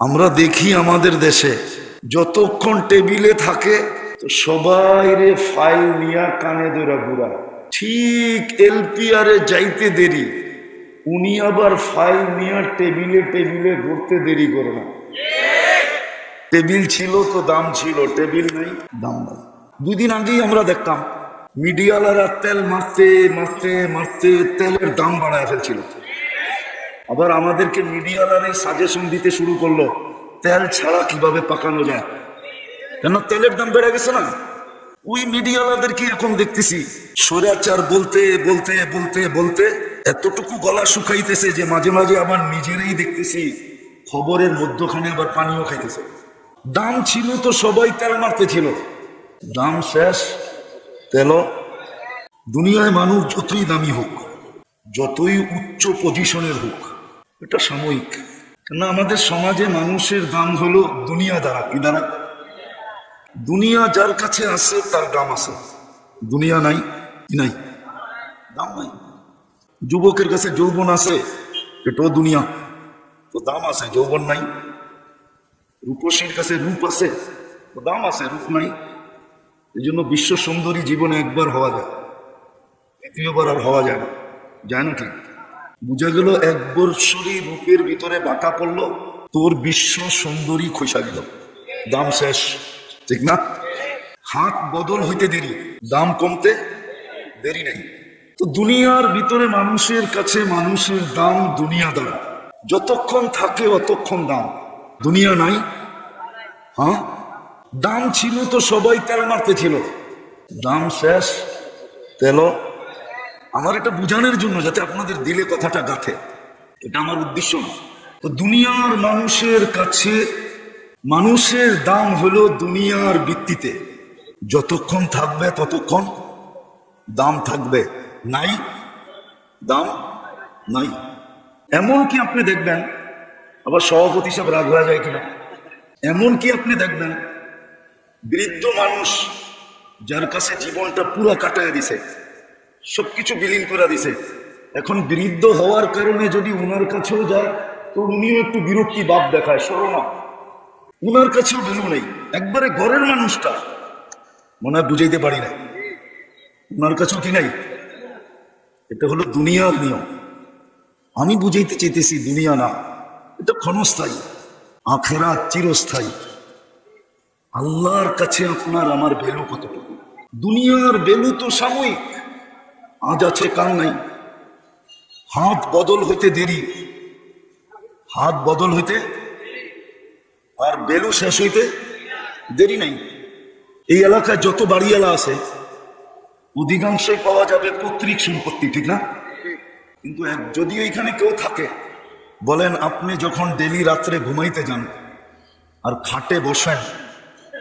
আমরা দেখি আমাদের দেশে যতক্ষণ টেবিলে থাকে সবাই রে ফাইল নিয়া কানে ধরা বুড়া ঠিক এলপিআরে যাইতে দেরি, উনি আবার ফাইল নিয়ে টেবিলে টেবিলে ঘুরতে দেরি করে না। টেবিল ছিল তো দাম ছিল, টেবিল নাই, দাম নাই। দুদিন আগেই আমরা দেখতাম, মিডিয়ালারা তেল মারতে মারতে মারতে তেলের দাম বাড়ায় ফেলছিল। আবার আমাদেরকে মিডিয়ালারে সাজেশন দিতে শুরু করল, তেল ছাড়া কীভাবে পাকানো যায়? কেন তেলের দাম বেড়ে গেছে না? ওই মিডিয়ালাদেরকে এখন দেখতেছি, স্বৈরাচার বলতে বলতে বলতে বলতে এতটুকু গলা শুকাইতেছে যে মাঝে মাঝে আবার নিজেরাই দেখতেছি, খবরের মধ্যখানে আবার পানিও খাইতেছে। দাম ছিল তো সবাই তেল মারতে ছিল দাম শেষ তেল দুনিয়ায় মানুষ যতই দামি হোক, যতই উচ্চ পজিশনের হোক এটা সাময়িক। কেন আমাদের সমাজে মানুষের দাম হলো দুনিয়া দ্বারা। কি দ্বারা? দুনিয়া যার কাছে আছে, তার দাম আছে। দুনিয়া নাই, কি নাই? দাম নাই। যুবকের কাছে যৌবন আছে, এটাও দুনিয়া। তো দাম আছে, যৌবন নাই। রূপসীর কাছে রূপ আছে, তো দাম আছে, রূপ নাই। এই জন্য বিশ্ব সুন্দরী জীবনে একবার হওয়া যায়। দ্বিতীয়বার আর হওয়া যায় না। যায় না কি বুঝা গেল এক বৎসরী বুকের ভিতরে বাটা পড়ল, তোর বিশ্ব সুন্দরী খোসা গেল। দাম শেষ, ঠিক না? হাত বদল হইতে দেরি, দাম কমতে দেরি নেই। তো দুনিয়ার ভিতরে মানুষের কাছে মানুষের দাম দুনিয়া দ্বারা যতক্ষণ থাকে অতক্ষণ দাম। দুনিয়া নাই? হ্যাঁ? দাম ছিল তো সবাই তেল মারতে ছিল। দাম শেষ তেল আমার এটা বুঝানোর জন্য যাতে আপনাদের দিলে কথাটা গাথে। এটা আমার উদ্দেশ্য তো দুনিয়ার মানুষের কাছে মানুষের দাম হলো দুনিয়ার ভিত্তিতে। যতক্ষণ থাকবে ততক্ষণ দাম থাকবে। নাই, দাম নাই। এমন কি আপনি দেখবেন? আবার সভাপতি সাহেব রাগ হয়ে যায় কিনা? এমন কি আপনি দেখবেন? বৃদ্ধ মানুষ যার কাছে জীবনটা পুরো কাটায় দিছে। সবকিছু বিলীন করে দিছে। এখন বৃদ্ধ হওয়ার কারণে যদি উনার কাছেও যায়, তো উনিও একটু বিরক্তি বাপ দেখায় সরমা উনার কাছেও ভ্যালু নেই। একবারে ঘরের মানুষটা। মনে হয় বুঝাইতে পারি না। উনার কাছেও কি নাই? এটা হলো দুনিয়ার নিয়ম। আমি বুঝাইতে চাইতেছি দুনিয়া না। এটা ক্ষণস্থায়ী। আখেরা চিরস্থায়ী। আল্লাহর কাছে আপনার আমার ভ্যালু কতটুকু? দুনিয়ার ভ্যালু তো সাময়িক। আজ আছে কাল নাই। হাত বদল হইতে দেরি। হাত বদল হইতে আর বেলু শেষ হইতে দেরি নাই। এই এলাকায় যত বাড়িওয়ালা আছে, অধিকাংশই পাওয়া যাবে পৈতৃক সম্পত্তি, ঠিক না? কিন্তু যদি এখানে কেউ থাকে, বলেন আপনি যখন ডেলি রাত্রে ঘুমাইতে যান আর খাটে বসেন,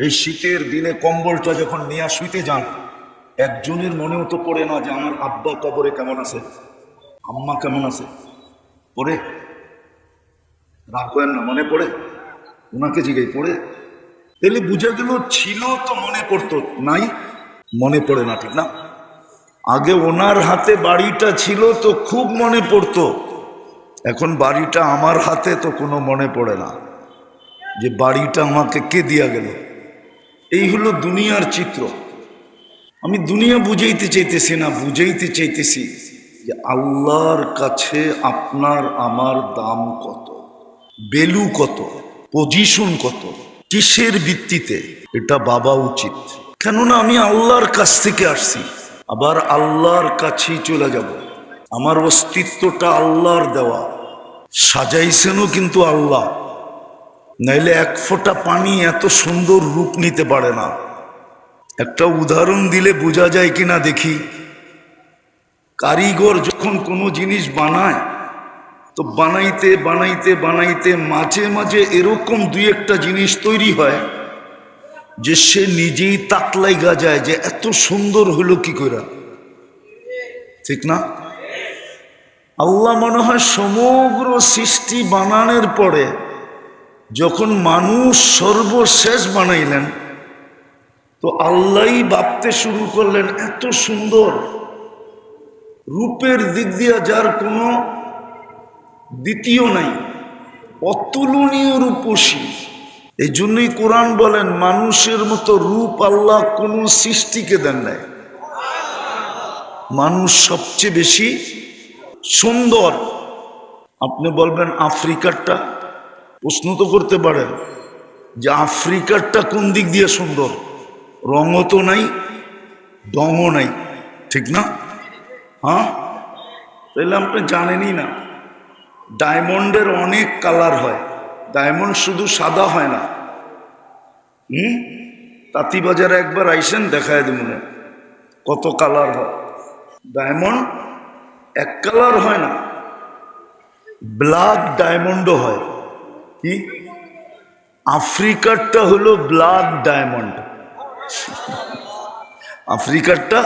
এই শীতের দিনে কম্বলটা যখন নিয়ে শুইতে যান একজনের মনেও তো পড়ে না যে আমার আব্বা কবরে কেমন আছে, আম্মা কেমন আছে। পড়ে? রাগ করেন না, মনে পড়ে? ওনাকে জিগাই পড়ে? তাহলে বুঝে গেল, ছিল তো মনে পড়তো, নাই মনে পড়ে না, ঠিক না? আগে ওনার হাতে বাড়িটা ছিল তো খুব মনে পড়তো, এখন বাড়িটা আমার হাতে তো কোনো মনে পড়ে না, যে বাড়িটা আমাকে কে দিয়া গেল। এই হলো দুনিয়ার চিত্র। আমি দুনিয়া বুঝাইতে চাইতেছি না, বুঝাইতে চাইতেছি যে আল্লাহর কাছে আপনার আমার দাম কত বেলু কত পজিশন কত, কিসের ভিত্তিতে, এটা বাবা উচিত। কেননা আমি আল্লাহর কাছ থেকে আসছি, আবার আল্লাহর কাছেই চলে যাব। আমার অস্তিত্বটা আল্লাহর দেওয়া। সাজাইছেনও কিন্তু আল্লাহ। নাইলে এক ফোঁটা পানি এত সুন্দর রূপ নিতে পারে না। একটা উদাহরণ দিলে বোঝা যায় কিনা দেখি। কারিগর যখন কোনো জিনিস বানায়, তো বানাইতে বানাইতে বানাইতে মাঝে মাঝে এরকম দুই একটা জিনিস তৈরি হয় যে সে নিজেই তাকলাই গা যায় যে এত সুন্দর হলো কি করে। ঠিক না? আল্লাহ মনে হয় সমগ্র সৃষ্টি বানানোর পরে যখন মানুষ সর্বশেষ বানাইলেন তো আল্লাহই ভাবতে শুরু করলেন, এত সুন্দর। রূপের দিক দিয়ে যার কোনো দ্বিতীয় নাই, অতুলনীয় রূপসী। এই জন্যই কোরআন বলেন, মানুষের মতো রূপ আল্লাহ কোনো সৃষ্টিকে দেন নাই। মানুষ সবচেয়ে বেশি সুন্দর। আপনি বলবেন, আফ্রিকারটা? প্রশ্ন তো করতে পারেন যে আফ্রিকারটা কোন দিক দিয়ে সুন্দর? রঙও তো নাই ডঙও নাই, ঠিক না? হ্যাঁ? তাহলে আপনি জানেনই না, ডায়মন্ডের অনেক কালার হয়, ডায়মন্ড শুধু সাদা হয় না। হুম? তাঁতিবাজারে একবার আইসেন, দেখায় মনে কত কালার হয়। ডায়মন্ড এক কালার হয় না ব্ল্যাক ডায়মন্ডও হয়। কি? আফ্রিকারটা হলো ব্ল্যাক ডায়মন্ড। আফ্রিকারটা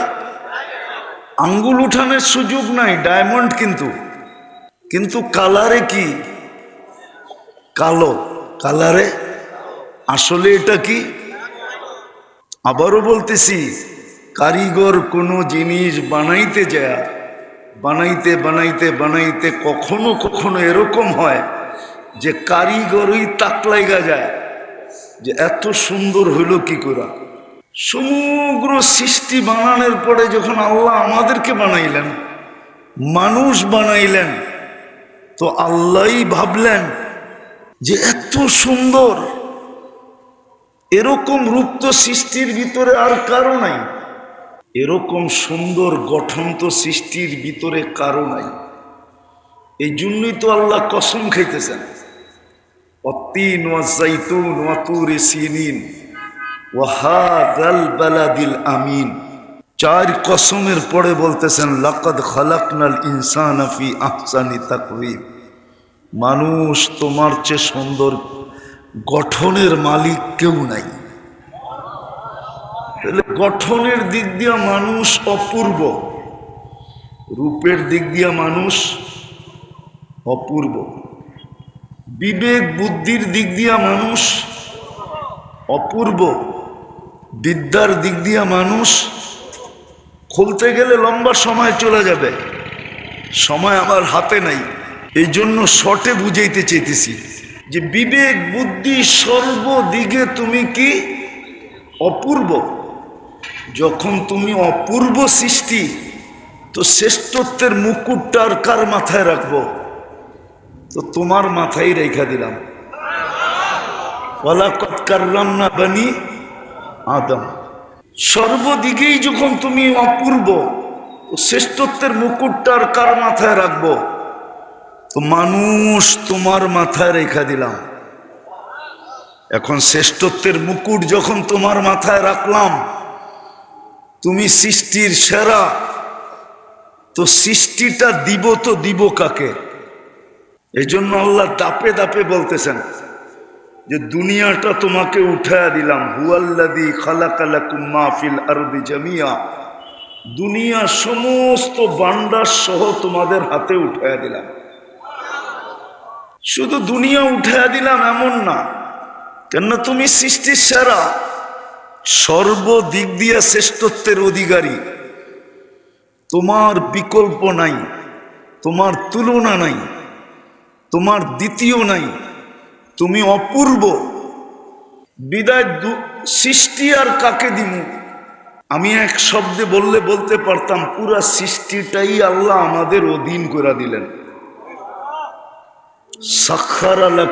আঙ্গুল উঠানোর সুযোগ নাই, ডায়মন্ড কিন্তু। কিন্তু কালারে কি? কালো। কালারে? আসলে এটা কি? আবারও বলতেছি, কারিগর কোনো জিনিস বানাইতে যায়, বানাইতে বানাইতে বানাইতে কখনো কখনো এরকম হয় যে কারিগরই তাক লাগা যায়, যে এত সুন্দর হইল কি করে সমগ্র সৃষ্টি বানানোর পরে যখন আল্লাহ আমাদেরকে বানাইলেন, মানুষ বানাইলেন, তো আল্লাহই ভাবলেন যে এত সুন্দর, এরকম রূপ সৃষ্টির ভিতরে আর কারও নাই। এরকম সুন্দর গঠন তো সৃষ্টির ভিতরে কারও নাই। এই জন্যই তো আল্লাহ কসম খাইতেছেন। অত্তিন ওয়া জাইতুন ওয়া তুরি সিনিন ওয়া হাযাল বালাদিল আমিন। চার কসমের পরে বলতেছেন, লাকাদ খালাকনাল ইনসানা ফি আহসানি তাকওয়িম মানুষ তোমার চেয়ে সুন্দর গঠনের মালিক কেউ নাই। তাহলে গঠনের দিক দিয়া মানুষ অপূর্ব, রূপের দিক দিয়া মানুষ অপূর্ব। বিবেক বুদ্ধির দিক দিয়া মানুষ অপূর্ব। বিদ্যার দিক দিয়া মানুষ খুলতে গেলে লম্বা সময় চলে যাবে। সময় আমার হাতে নাই। এই জন্য শর্টে বুঝাইতে চাইতেছি যে বিবেক, বুদ্ধি সর্বদিকে তুমি কি অপূর্ব? যখন তুমি অপূর্ব সৃষ্টি, তো শ্রেষ্ঠত্বের মুকুটটা আর কার মাথায় রাখব? তো তোমার মাথায় রেখা দিলাম। ওয়ালাকত কারলাম না বানি আদম। সর্বদিকেই যখন তুমি অপূর্ব শ্রেষ্ঠত্বের মুকুটটা আর কার মাথায় রাখব? তো মানুষ তোমার মাথায় রেখা দিলাম। এখন শ্রেষ্ঠত্বের মুকুট যখন তোমার মাথায় রাখলাম, তুমি সৃষ্টির সেরা, তো সৃষ্টিটা দিব তো দিব কাকে? এই জন্য আল্লাহ দাপে দাপে বলতেছেন যে দুনিয়াটা তোমাকে উঠায়া দিলাম। হুয়াল্লাদি খালাকালাকুম আরবি জামিয়া। দুনিয়া সমস্ত বান্ডার সহ তোমাদের হাতে উঠায়া দিলাম। শুধু দুনিয়া উঠায়া দিলাম এমন না, কেননা তুমি সৃষ্টির সেরা, সর্বদিক দিয়ে শ্রেষ্ঠত্বের অধিকারী। তোমার বিকল্প নাই, তোমার তুলনা নাই, তোমার দ্বিতীয় নাই। তুমি অপূর্ব। বিদায় সৃষ্টি আর কাকে দিমু? আমি এক শব্দে বললে বলতে পারতাম, পুরা সৃষ্টিটাই আল্লাহ আমাদের অধীন করে দিলেন। আলা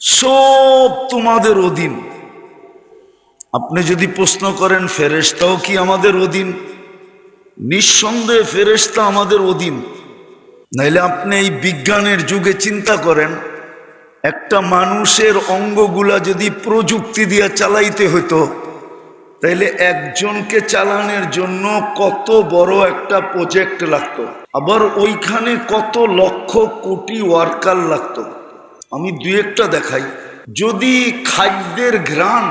সব তোমাদের অধীন। আপনি যদি প্রশ্ন করেন, ফেরেশতাও কি আমাদের অধীন? নিঃসন্দেহে ফেরেশতা আমাদের অধীন। নাইলে আপনি এই বিজ্ঞানের যুগে চিন্তা করেন একটা মানুষের অঙ্গগুলা যদি প্রযুক্তি দিয়ে চালাইতে হতো তাইলে একজনকে চালানোর জন্য কত বড় একটা প্রজেক্ট লাগতো। আবার ওইখানে কত লক্ষ কোটি ওয়ার্কার লাগতো। আমি দু একটা দেখাই। যদি খাদ্যের ঘ্রাণ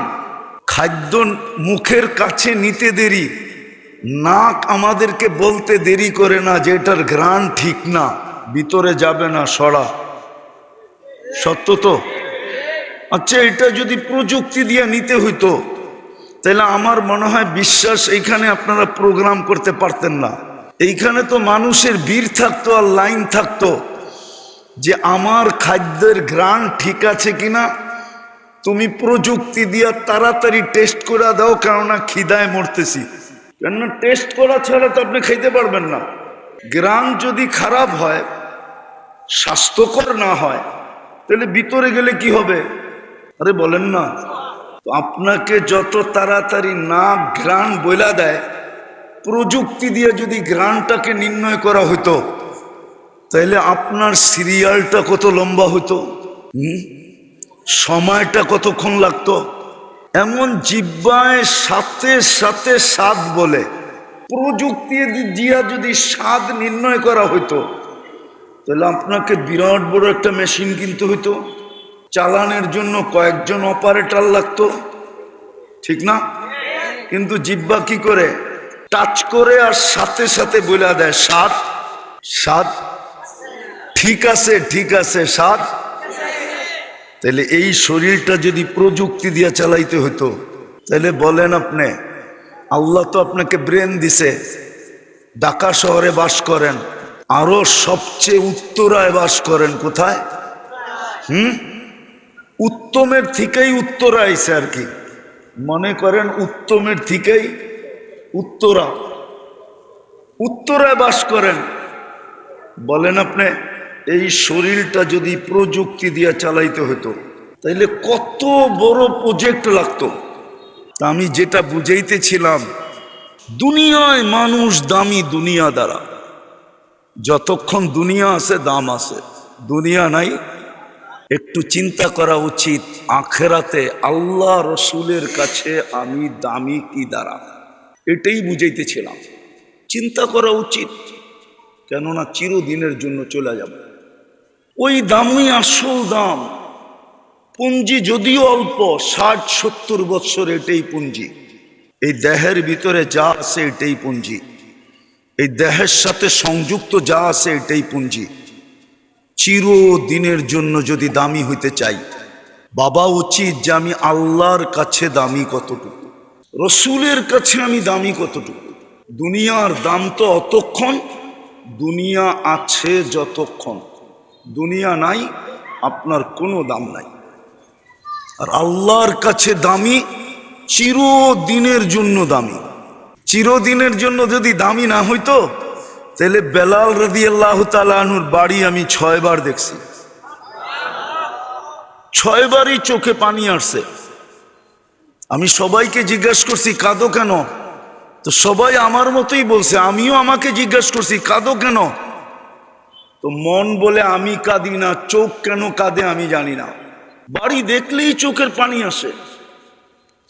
খাদ্য মুখের কাছে নিতে দেরি, নাক আমাদেরকে বলতে দেরি করে না যে এটার ঘ্রাণ ঠিক না, ভিতরে যাবে না সরা সত্য তো? আচ্ছা এটা যদি প্রযুক্তি দিয়ে নিতে হইতো, তাহলে আমার মনে হয় বিশ্বাস এইখানে আপনারা প্রোগ্রাম করতে পারতেন না। এইখানে তো মানুষের ভিড় থাকতো আর লাইন থাকতো যে আমার খাদ্যের গ্রান ঠিক আছে কিনা, তুমি প্রযুক্তি দিয়া তাড়াতাড়ি টেস্ট করে দাও, কেননা খিদায় মরতেছি। কেননা টেস্ট করা ছাড়া তো আপনি খাইতে পারবেন না। গ্রান যদি খারাপ হয়, স্বাস্থ্যকর না হয় তাহলে ভিতরে গেলে কি হবে? আরে বলেন না। আপনাকে যত তাড়াতাড়ি না গ্রান বইলা দেয়, প্রযুক্তি দিয়ে যদি গ্রানটাকে নির্ণয় করা হতো তাহলে আপনার সিরিয়ালটা কত লম্বা হতো? সময়টা কতক্ষণ লাগতো? এমন জিব্বায় সাথে সাথে স্বাদ বলে। প্রযুক্তি দিয়া যদি স্বাদ নির্ণয় করা হতো তাহলে আপনাকে বিরাট বড় একটা মেশিন কিনতে হতো চালানের জন্য কয়েকজন অপারেটর লাগতো। ঠিক না? কিন্তু জিব্বা কি করে? টাচ করে আর সাথে সাথে বলে দেয়, সাত সাত, ঠিক আছে ঠিক আছে, সাত। তাহলে এই শরীরটা যদি প্রযুক্তি দিয়ে চালাইতে হতো তাহলে বলেন আপনি, আল্লাহ তো আপনাকে ব্রেন দিছে, ঢাকা শহরে বাস করেন। আরও সবচেয়ে উত্তরায় বাস করেন কোথায়? হুম? উত্তমের থেকেই উত্তরা আইছে আর কি? মনে করেন উত্তমের থেকেই উত্তরা। উত্তরায় বাস করেন। বলেন আপনি, এই শরীরটা যদি প্রযুক্তি দিয়ে চালাইতে হতো, তাইলে কত বড় প্রজেক্ট লাগতো। তা আমি যেটা বুঝাইতেছিলাম, দুনিয়ায় মানুষ দামি দুনিয়া দ্বারা। যতক্ষণ দুনিয়া আছে, দাম আছে। দুনিয়া নাই, একটু চিন্তা করা উচিত, আখেরাতে আল্লাহ রসুলের কাছে আমি দামি কি দ্বারা এটাই বুঝাইতেছিলাম। চিন্তা করা উচিত, কেননা চিরদিনের জন্য চলে যাব। ওই দামই আসল দাম পুঞ্জি যদিও অল্প, ষাট, সত্তর বৎসর এটাই পুঞ্জি এই দেহের ভিতরে যা আছে এটাই পুঞ্জি এই দেহের সাথে সংযুক্ত যা আছে এটাই পুঞ্জি। চিরদিনের জন্য যদি দামি হইতে চাই, বাবা উচিত যে আমি আল্লাহর কাছে দামি কতটুকু, রসুলের কাছে আমি দামি কতটুকু। দুনিয়ার দাম তো অতক্ষণ, দুনিয়া আছে যতক্ষণ। দুনিয়া নাই, আপনার কোনো দাম নাই। আর আল্লাহর কাছে দামি, চিরদিনের জন্য দামি। চিরদিনের জন্য যদি দামি না হইতো, তাহলে বেলাল রদি আল্লাহ তালুর বাড়ি আমি ছয়বার দেখছি। ছয়বারই চোখে পানি আসছে। আমি সবাইকে জিজ্ঞাসা করছি, কাঁদো কেন? তো সবাই আমার মতোই বলছে, আমিও আমাকে জিজ্ঞাসা করছি, কাঁদো কেন? তো মন বলে, আমি কাঁদি না, চোখ কেন কাঁদে আমি জানি না। বাড়ি দেখলেই চোখের পানি আসে।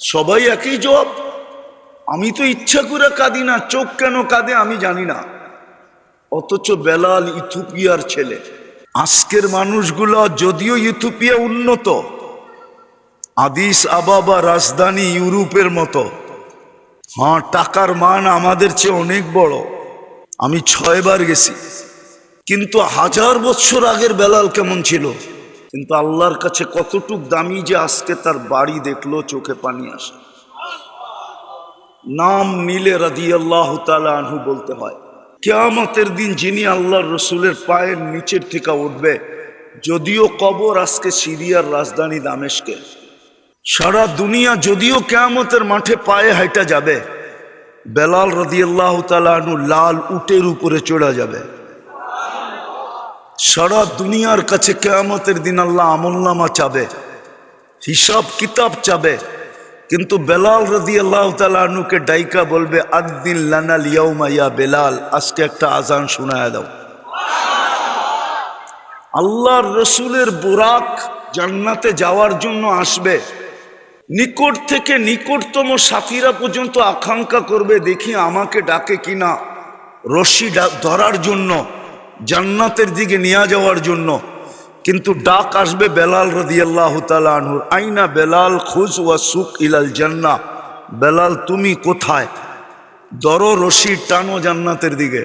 সবাই একই জবাব আমি তো ইচ্ছা করে কাঁদি না, চোখ কেন কাঁদে আমি জানি না। অথচ বেলাল ইথুপিয়ার ছেলে। আজকের মানুষগুলো যদিও ইথুপিয়া উন্নত, আদিস আবাবা রাজধানী ইউরোপের মতো। হ্যাঁ টাকার মান আমাদের চেয়ে অনেক বড়। আমি ছয়বার গেছি। কিন্তু হাজার বছর আগের বেলাল কেমন ছিল? কিন্তু আল্লাহর কাছে কতটুক দামি যে আজকে তার বাড়ি দেখল, চোখে পানি আসে। নাম নিলে রাদি আল্লাহ আনহু বলতে হয়। কেয়ামতের দিন যিনি আল্লাহর রসুলের পায়ের নিচের থেকে উঠবে, যদিও কবর আজকে সিরিয়ার রাজধানী দামেশকে সারা দুনিয়া যদিও কেয়ামতের মাঠে পায়ে হাইটা যাবে, বেলাল রদিয়াল্লাহ তালু লাল উটের উপরে চড়া যাবে। সারা দুনিয়ার কাছে কেয়ামতের দিন আল্লাহ আমলনামা চাবে, হিসাব কিতাব চাবে কিন্তু বেলাল রদি আল্লাহ তালুকে ডাইকা বলবে আদিন লানাল ইয়াউমা ইয়া বেলাল, আজকে একটা আজান শোনায় দাও। আল্লাহর রসুলের বোরাক জান্নাতে যাওয়ার জন্য আসবে। নিকট থেকে নিকটতম সাথীরা পর্যন্ত আকাঙ্ক্ষা করবে, দেখি আমাকে ডাকে কিনা, রশি ধরার জন্য, জান্নাতের দিকে নিয়ে যাওয়ার জন্য। কিন্তু ডাক আসবে বেলাল রদিয়াল্লাহ আনহুর আইনা বেলাল খুশ ওয়া সুখ ইলাল জান্না বেলাল, তুমি কোথায়? দর রশি টানো জান্নাতের দিকে।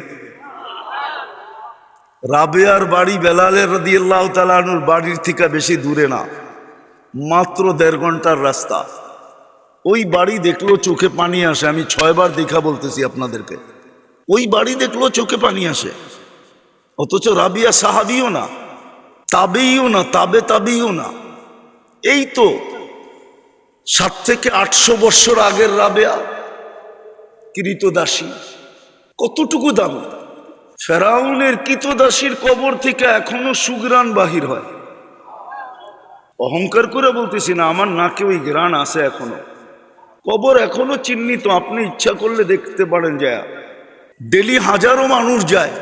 রাবেয়ার বাড়ি বেলালের রদিয়াল্লাহ তালানুর বাড়ির থেকে বেশি দূরে না, মাত্র দেড় ঘণ্টার রাস্তা। ওই বাড়ি দেখল চোখে পানি আসে, আমি ছয়বার দেখা বলতেছি আপনাদেরকে। ওই বাড়ি দেখল চোখে পানি আসে, অথচ রাবিয়া সাহাবিও না। তাবেইও না, তাবে তাবেইও না। এই তো সাত থেকে আটশো বৎসর আগের রাবেয়া, কৃতদাসী। কতটুকু দাম? ফেরাউনের কৃতদাসীর কবর থেকে এখনও সুগ্রাণ বাহির হয়। অহংকার করে বলতেছি না, আমার নাকে ওই গ্রাণ আছে এখনও। কবর এখনও চিহ্নিত, আপনি ইচ্ছা করলে দেখতে পারেন যায়। ডেলি হাজারো মানুষ যায়।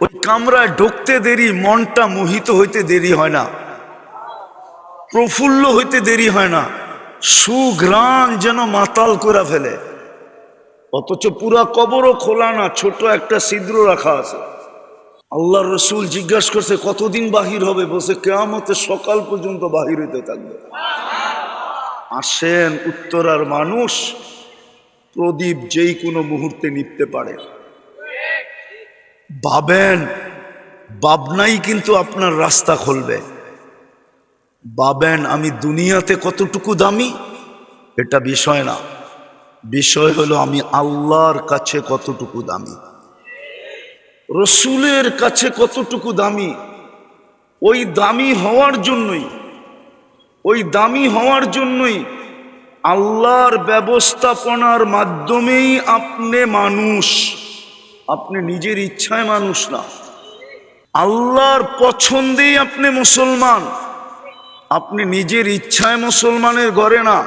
ওই কামরায় ঢুকতে দেরি, মনটা মোহিত হইতে দেরি হয় না। প্রফুল্ল হইতে দেরি হয় না। সুঘ্রাণ যেন মাতাল করে ফেলে। অথচ পুরা কবরও খোলা না, ছোট একটা ছিদ্র রাখা আছে। আল্লাহ রসুল জিজ্ঞাসা করছে, কতদিন বাহির হবে? বসে কেয়ামতে সকাল পর্যন্ত বাহির হইতে থাকবে। আসেন উত্তরার মানুষ, প্রদীপ যেই কোনো মুহূর্তে নিপতে পারে। ভাবেন, ভাবনাই কিন্তু আপনার রাস্তা খুলবে। ভাবেন, আমি দুনিয়াতে কতটুকু দামি? এটা বিষয় না। বিষয় হলো, আমি আল্লাহর কাছে কতটুকু দামি? রসুলের কাছে কতটুকু দামি? ওই দামি হওয়ার জন্যই, ওই দামি হওয়ার জন্যই আল্লাহর ব্যবস্থাপনার মাধ্যমেই আপনি মানুষ। আপনি নিজের ইচ্ছায় মানুষ না। আল্লাহর পছন্দেই আপনি মুসলমান। আপনি নিজের ইচ্ছায় মুসলমানের ঘরে না।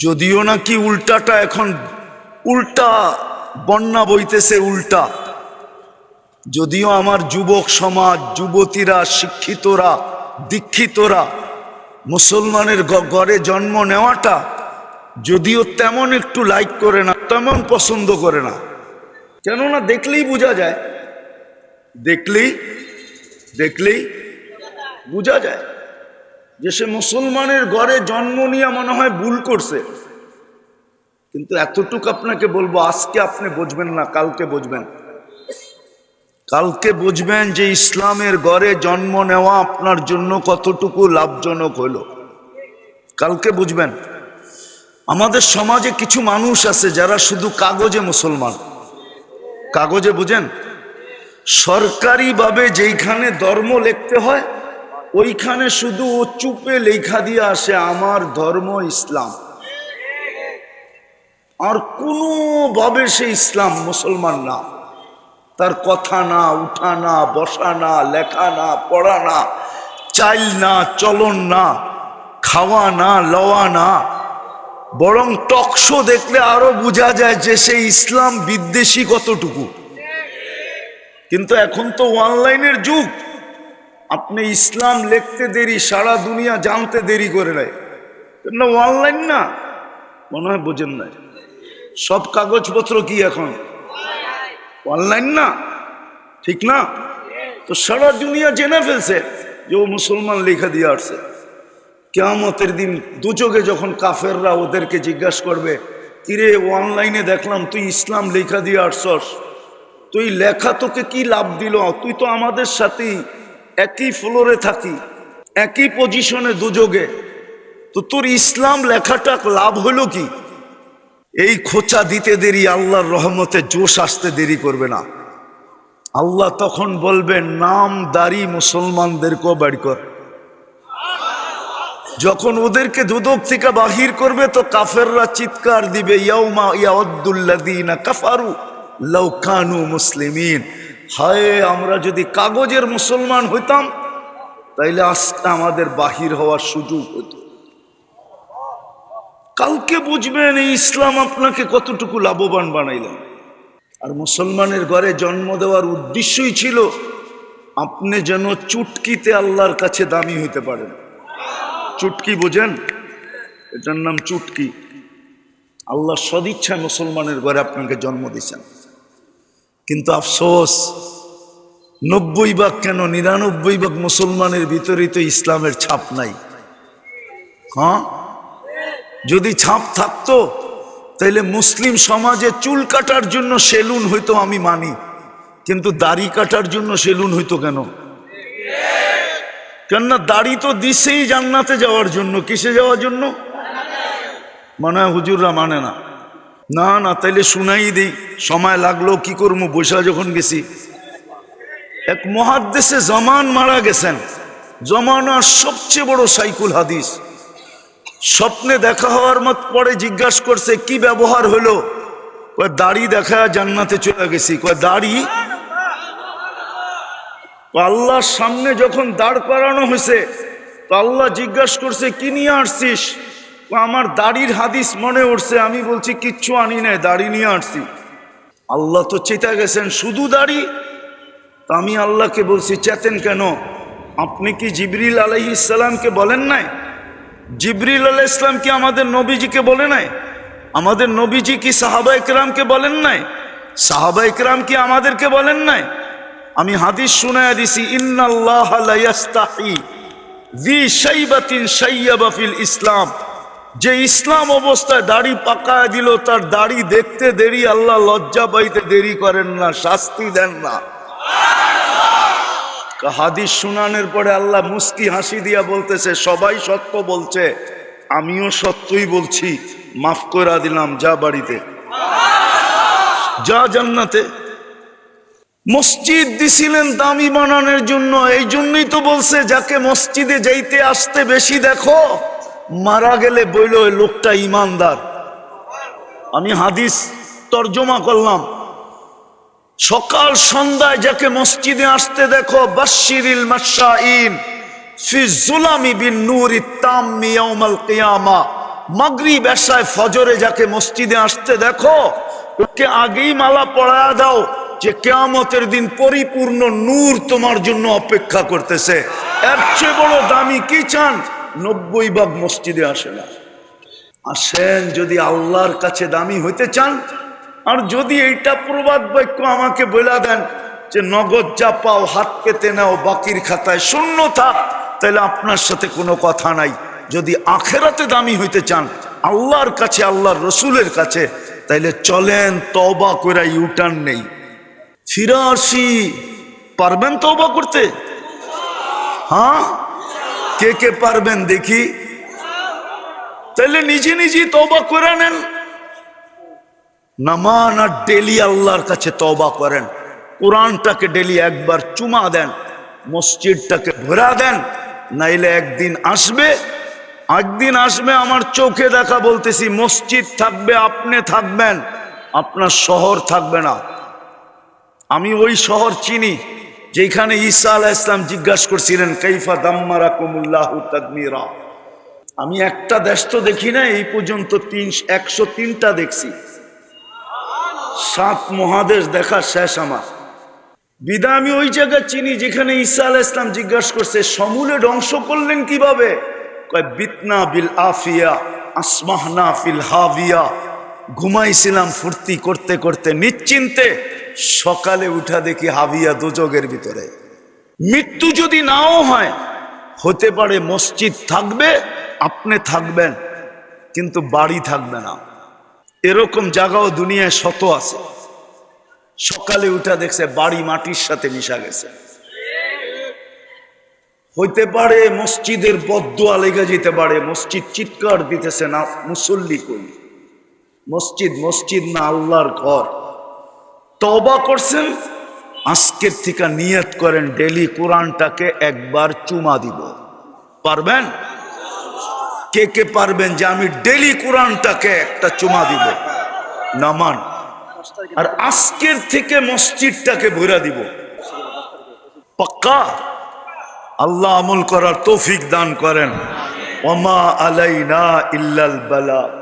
যদিও নাকি উল্টাটা এখন উল্টা, বন্যা বইতেছে উল্টা। যদিও আমার যুবক সমাজ, যুবতীরা, শিক্ষিতরা, দীক্ষিতরা মুসলমানের গ- ঘরে জন্ম নেওয়াটা যদিও তেমন একটু লাইক করে না, তেমন পছন্দ করে না। কেননা দেখলেই বোঝা যায়। দেখলেই দেখলেই বোঝা যায় যে সে মুসলমানের ঘরে জন্ম নিয়ে মনে হয় ভুল করছে। কিন্তু এতটুকু আপনাকে বলব, আজকে আপনি বুঝবেন না, কালকে বুঝবেন। কালকে বুঝবেন যে ইসলামের ঘরে জন্ম নেওয়া আপনার জন্য কতটুকু লাভজনক হলো। কালকে বুঝবেন। আমাদের সমাজে কিছু মানুষ আছে যারা শুধু কাগজে মুসলমান। কাগজে বুঝেন? সরকারিভাবে যেইখানে ধর্ম লিখতে হয়, ওইখানে শুধু চুপে লেখা দিয়ে আসে আমার ধর্ম ইসলাম। আর কোনোভাবে সে ইসলাম মুসলমান না। তার কথা না, উঠা না, বসা না, লেখা না, পড়া না, চাইল না, চলন না, খাওয়া না, লওয়া না বরং টকশো দেখলে আরও বোঝা যায় যে সে ইসলাম বিদ্বেষী কতটুকু। কিন্তু এখন তো অনলাইনের যুগ। আপনি ইসলাম লিখতে দেরি, সারা দুনিয়া জানতে দেরি করে নেয়। না অনলাইন না, মনে হয় বোঝেন না সব কাগজপত্র কি এখন? অনলাইন না, ঠিক না? তো সারা দুনিয়া জেনে ফেলছে যে ও মুসলমান লেখা দিয়ে আসছে। কেয়ামতের দিন দুচোখে যখন কাফেররা ওদেরকে জিজ্ঞাসা করবে, কিরে, অনলাইনে দেখলাম তুই ইসলাম লেখা দিয়ে আসছস। তুই লেখা তোকে কি লাভ দিল? তুই তো আমাদের সাথেই একই ফ্লোরে থাকি, একই পজিশনে দুযোগে তো তোর ইসলাম লেখাটা লাভ হলো কি? এই খোঁচা দিতে দেরি, আল্লাহর রহমতে জোশ আসতে দেরি করবে না। আল্লাহ তখন বলবেন, নাম দাড়ি মুসলমানদেরকেও বাড়ি কর। যখন ওদেরকে দুদক থেকে বাহির করবে, তো কাফেররা চিৎকার দিবে কাফারু লাউ কানু মুসলিমিন। হায়, আমরা যদি কাগজের মুসলমান হইতাম, তাইলে আজকে আমাদের বাহির হওয়ার সুযোগ হতো কালকে বুঝবেন, এই ইসলাম আপনাকে কতটুকু লাভবান বানাইলেন আর মুসলমানের ঘরে জন্ম দেওয়ার উদ্দেশ্যই ছিল, আপনি যেন চুটকিতে আল্লাহর কাছে দামি হইতে পারেন। চুটকি বোঝেন? এটার নাম চুটকি। আল্লাহ সদিচ্ছায় মুসলমানের ঘরে আপনাকে জন্ম দিয়েছেন। কিন্তু আফসোস, নব্বই ভাগ কেন নিরানব্বই ভাগ মুসলমানের ভিতরেই তো ইসলামের ছাপ নাই। হ্যাঁ? যদি ছাপ থাকতো তাহলে মুসলিম সমাজে চুল কাটার জন্য সেলুন হইতো আমি মানি, কিন্তু দাড়ি কাটার জন্য সেলুন হইতো কেন? কেননা দাড়ি তো দিছেই জান্নাতে যাওয়ার জন্য। কিসে যাওয়ার জন্য? মানে হুজুররা মানে না। না না, তাইলে শুনাই দিই। সময় লাগল, কি করব? বৈশা যখন গেছি। এক মহাদ্দেশে জমান মারা গেছেন। জমানার সবচেয়ে বড় সাইকুল হাদিস। স্বপ্নে দেখা হওয়ার মত পরে জিজ্ঞাসা করছে, কি ব্যবহার হলো? কয়, দাড়ি দেখা জান্নাতে চলে গেছি। কয়, দাড়ি আল্লাহর সামনে যখন দাঁড় করানো হয়েছে, তো আল্লাহ জিজ্ঞাসা করছে, কি নিয়ে আসছিস? আমার দাড়ির হাদিস মনে উঠছে, আমি বলছি, কিচ্ছু আনি নাই, দাড়ি নিয়ে আসছি। আল্লাহ তো চেতা গেছেন, শুধু দাড়ি? তা আমি আল্লাহকে বলছি, চেতেন কেন? আপনি কি জিবরিল আলহি ইসলামকে বলেন নাই? জিবরিল আলাহ ইসলাম কি আমাদের নবীজিকে বলে নাই? আমাদের নবীজি কি সাহাবা ইকরামকে বলেন নাই? সাহাবা ইকরাম কি আমাদেরকে বলেন নাই? আমি হাদিস শুনায় দিছি, ইন্নাল্লাহ লা ইয়াস্তাহি জি শাইবাতিন শাইয়াবা ফিল ইসলাম। যে ইসলাম অবস্থায় দাড়ি পাকায় দিল, তার দাড়ি দেখতে দেরি, আল্লাহ লজ্জা পাইতে দেরি করেন না, শাস্তি দেন না। হাদিস শুনানোর পরে আল্লাহ মুস্কি হাসি দিয়া বলতেছে, সবাই সত্য বলছে, আমিও সত্যই বলছি, মাফ করে দিলাম, যা বাড়িতে। যা জান্নাতে মসজিদ দিছিলেন দামি বানানোর জন্য, এই জন্যই তো বলছে, যাকে মসজিদে যাইতে আসতে বেশি দেখো, মারা গেলে বইল লোকটা ইমানদার। আমি হাদিস তর্জমা করলাম। সকাল সন্ধ্যায় যাকে মসজিদে আসতে দেখো বাশিরিল এশায় ফজরে যাকে মসজিদে আসতে দেখো, ওকে আগেই মালা পড়ায়া দাও। যে কেয়ামতের দিন পরিপূর্ণ নূর তোমার জন্য অপেক্ষা করতেছে। এর চেয়ে বড় দামি কি চান? নব্বই ভাগ মসজিদে আসে না। আসেন যদি আল্লাহর কাছে দামি হইতে চান, আর যদি এইটা প্রবাদ বাক্য আমাকে বলা দেন যে নগদ যা পাও হাত পেতে নাও, বাকির খাতায় শূন্য থাক, তাহলে আপনার সাথে কোনো কথা নাই। যদি আখেরাতে দামি হইতে চান, আল্লাহর কাছে, আল্লাহর রসুলের কাছে তাইলে চলেন তবা করে ইউটার্ন নেই। আসি পারবেন তবা করতে? হ্যাঁ? কে কে পারবেন দেখি। তাহলে নিজে নিজে তবা করে নেন। নামান আর ডেলি আল্লাহর কাছে তবা করেন। কোরআনটাকে ডেলি একবার চুমা দেন, মসজিদটাকে ভরা দেন, নাইলে একদিন আসবে একদিন আসবে আমার চোখে দেখা বলতেছি, মসজিদ থাকবে, আপনি থাকবেন, আপনার শহর থাকবে না। আমি ওই শহর চিনি যেখানে ঈসা আলাহ ইসলাম জিজ্ঞাসা করছিলেন কৈফা দাম্মারা কুমুল্লাহ আমি একটা দেশ তো দেখি না এই পর্যন্ত তিন একশো তিনটা দেখছি। সাত মহাদেশ দেখা শেষ আমার। বিদা আমি ওই জায়গা চিনি, যেখানে ঈসা আলাহ ইসলাম জিজ্ঞাসা করছে, সমূলে ধ্বংস করলেন কীভাবে? কয়, বিতনা বিল আফিয়া, আসমাহনা ফিল হাভিয়া ঘুমাইছিলাম ফুর্তি করতে করতে নিশ্চিন্তে সকালে উঠা দেখি হাবিয়া দুযোগের ভিতরে। মৃত্যু যদি নাও হয়, হতে পারে মসজিদ থাকবে, আপনি থাকবেন, কিন্তু বাড়ি থাকবে না। এরকম জায়গাও দুনিয়ায় শত আছে। সকালে উঠা দেখছে বাড়ি মাটির সাথে মিশা গেছে। হইতে পারে মসজিদের বদুয়া লেগে যেতে পারে, মসজিদ চিৎকার দিতেছে না, মুসল্লি কই? মসজিদ মসজিদ না আল্লাহর ঘর। তবা করছেন, আজকের থেকে নিয়ত করেন ডেলি কোরআনটাকে একবার চুমা দিব। পারবেন? কে কে পারবেন যে আমি ডেলি কোরআনটাকে একটা চুমা দিব? নামান আর আজকের থেকে মসজিদটাকে ভরা দিব। পাক্কা? আল্লাহ আমল করার তৌফিক দান করেন। ওমা আলাইনা ইল্লাল বালা।